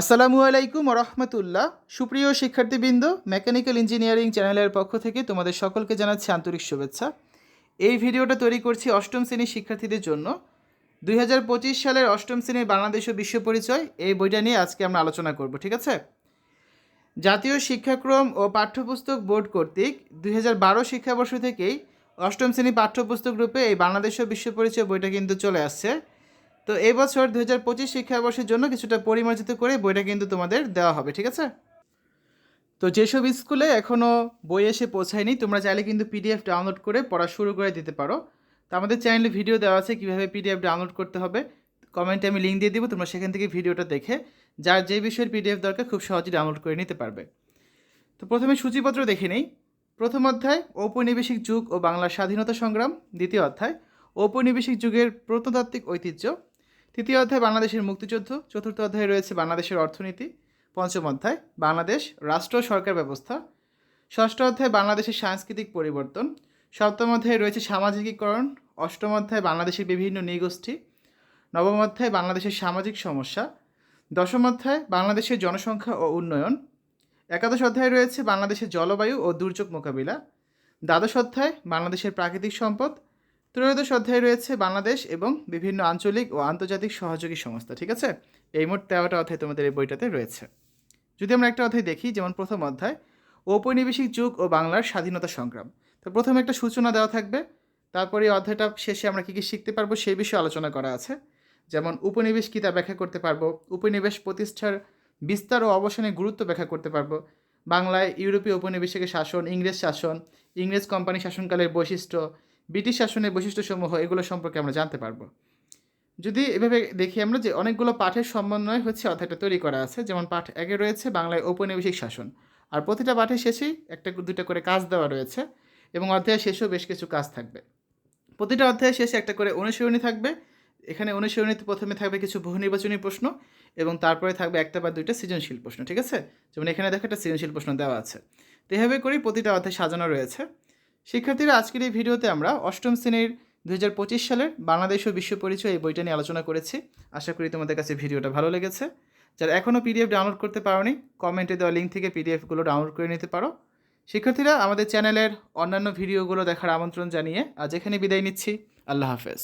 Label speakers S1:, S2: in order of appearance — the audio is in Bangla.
S1: আসসালামু আলাইকুম রহমতুল্লাহ সুপ্রিয় শিক্ষার্থীবৃন্দ, মেকানিক্যাল ইঞ্জিনিয়ারিং চ্যানেলের পক্ষ থেকে তোমাদের সকলকে জানাচ্ছি আন্তরিক শুভেচ্ছা। এই ভিডিওটা তৈরি করছি অষ্টম শ্রেণির শিক্ষার্থীদের জন্য। দুই হাজার পঁচিশ সালের অষ্টম শ্রেণির বাংলাদেশ ও বিশ্ব পরিচয়, এই বইটা নিয়ে আজকে আমরা আলোচনা করব, ঠিক আছে? জাতীয় শিক্ষাক্রম ও পাঠ্যপুস্তক বোর্ড কর্তৃক দুই হাজার বারো শিক্ষাবর্ষ থেকেই অষ্টম শ্রেণি পাঠ্যপুস্তক রূপে এই বাংলাদেশ ও বিশ্ব পরিচয় বইটা কিন্তু চলে আসছে। তো এই বছর দু হাজার পঁচিশ শিক্ষাবর্ষের জন্য কিছুটা পরিমার্জিত করে বইটা কিন্তু তোমাদের দেওয়া হবে, ঠিক আছে? তো যেসব স্কুলে এখনও বই এসে পৌঁছায়নি, তোমরা চাইলে কিন্তু পিডিএফ ডাউনলোড করে পড়া শুরু করে দিতে পারো। তো আমাদের চ্যানেলে ভিডিও দেওয়া আছে কীভাবে পিডিএফ ডাউনলোড করতে হবে। কমেন্টে আমি লিঙ্ক দিয়ে দিব, তোমরা সেখান থেকে ভিডিওটা দেখে যার যে বিষয়ের পিডিএফ দরকার খুব সহজেই ডাউনলোড করে নিতে পারবে। তো প্রথমে সূচিপত্র দেখে নেই। প্রথম অধ্যায়, ঔপনিবেশিক যুগ ও বাংলার স্বাধীনতা সংগ্রাম। দ্বিতীয় অধ্যায়, ঔপনিবেশিক যুগের প্রত্নতাত্ত্বিক ঐতিহ্য। তৃতীয় অধ্যায়, বাংলাদেশের মুক্তিযুদ্ধ। চতুর্থ অধ্যায়ে রয়েছে বাংলাদেশের অর্থনীতি। পঞ্চম অধ্যায়, বাংলাদেশ রাষ্ট্র সরকার ব্যবস্থা। ষষ্ঠ অধ্যায়, বাংলাদেশের সাংস্কৃতিক পরিবর্তন। সপ্তম অধ্যায়ে রয়েছে সামাজিকীকরণ। অষ্টম অধ্যায়, বাংলাদেশের বিভিন্ন নৃগোষ্ঠী। নবম অধ্যায়, বাংলাদেশের সামাজিক সমস্যা। দশম অধ্যায়, বাংলাদেশের জনসংখ্যা ও উন্নয়ন। একাদশ অধ্যায়ে রয়েছে বাংলাদেশের জলবায়ু ও দুর্যোগ মোকাবিলা। দ্বাদশ অধ্যায়, বাংলাদেশের প্রাকৃতিক সম্পদ। ত্রয়োদশ অধ্যায়ে রয়েছে বাংলাদেশ এবং বিভিন্ন আঞ্চলিক ও আন্তর্জাতিক সহযোগী সংস্থা, ঠিক আছে? এই মোট তেরোটা অধ্যায় তোমাদের এই বইটাতে রয়েছে। যদি আমরা একটা অধ্যায় দেখি, যেমন প্রথম অধ্যায়, ঔপনিবেশিক যুগ ও বাংলার স্বাধীনতা সংগ্রাম। তো প্রথমে একটা সূচনা দেওয়া থাকবে। তারপরে অধ্যায়টা শেষে আমরা কী কী শিখতে পারব সেই বিষয়ে আলোচনা করা আছে। যেমন উপনিবেশ কী তা ব্যাখ্যা করতে পারব, উপনিবেশ প্রতিষ্ঠার বিস্তার ও অবসানের গুরুত্ব ব্যাখ্যা করতে পারব। বাংলায় ইউরোপীয় উপনিবেশিকের শাসন, ইংরেজ শাসন, ইংরেজ কোম্পানি শাসনকালের বৈশিষ্ট্য ব্রিটিশ শাসনের বৈশিষ্ট্যসমূহ এগুলো সম্পর্কে আমরা জানতে পারব। যদি এভাবে দেখি আমরা যে অনেকগুলো পাঠের সমন্বয় হচ্ছে অধ্যায়টা তৈরি করা আছে, যেমন পাঠ একে রয়েছে বাংলায় ঔপনিবেশিক শাসন। আর প্রতিটা পাঠের শেষেই একটা দুটো করে কাজ দেওয়া রয়েছে এবং অধ্যায়ের শেষেও বেশ কিছু কাজ থাকবে। প্রতিটা অধ্যায়ের শেষে একটা করে অনুশীলনী থাকবে। এখানে অনুশীলনীতে প্রথমে থাকবে কিছু বহু নির্বাচনী প্রশ্ন এবং তারপরে থাকবে একটা বা দুইটা সৃজনশীল প্রশ্ন, ঠিক আছে? যেমন এখানে দেখো একটা সৃজনশীল প্রশ্ন দেওয়া আছে। তো এভাবে করেই প্রতিটা অধ্যায় সাজানো রয়েছে। শিক্ষার্থীরা, আজকের এই ভিডিওতে আমরা অষ্টম শ্রেণির দু হাজার পঁচিশ সালের বাংলাদেশ ও বিশ্ব পরিচয় এই বইটা নিয়ে আলোচনা করেছি। আশা করি তোমাদের কাছে ভিডিওটা ভালো লেগেছে। যারা এখনও পিডিএফ ডাউনলোড করতে পারোনি, কমেন্টে দেওয়া লিঙ্ক থেকে পিডিএফগুলো ডাউনলোড করে নিতে পারো। শিক্ষার্থীরা, আমাদের চ্যানেলের অন্যান্য ভিডিওগুলো দেখার আমন্ত্রণ জানিয়ে আজ এখানে বিদায় নিচ্ছি। আল্লাহ হাফেজ।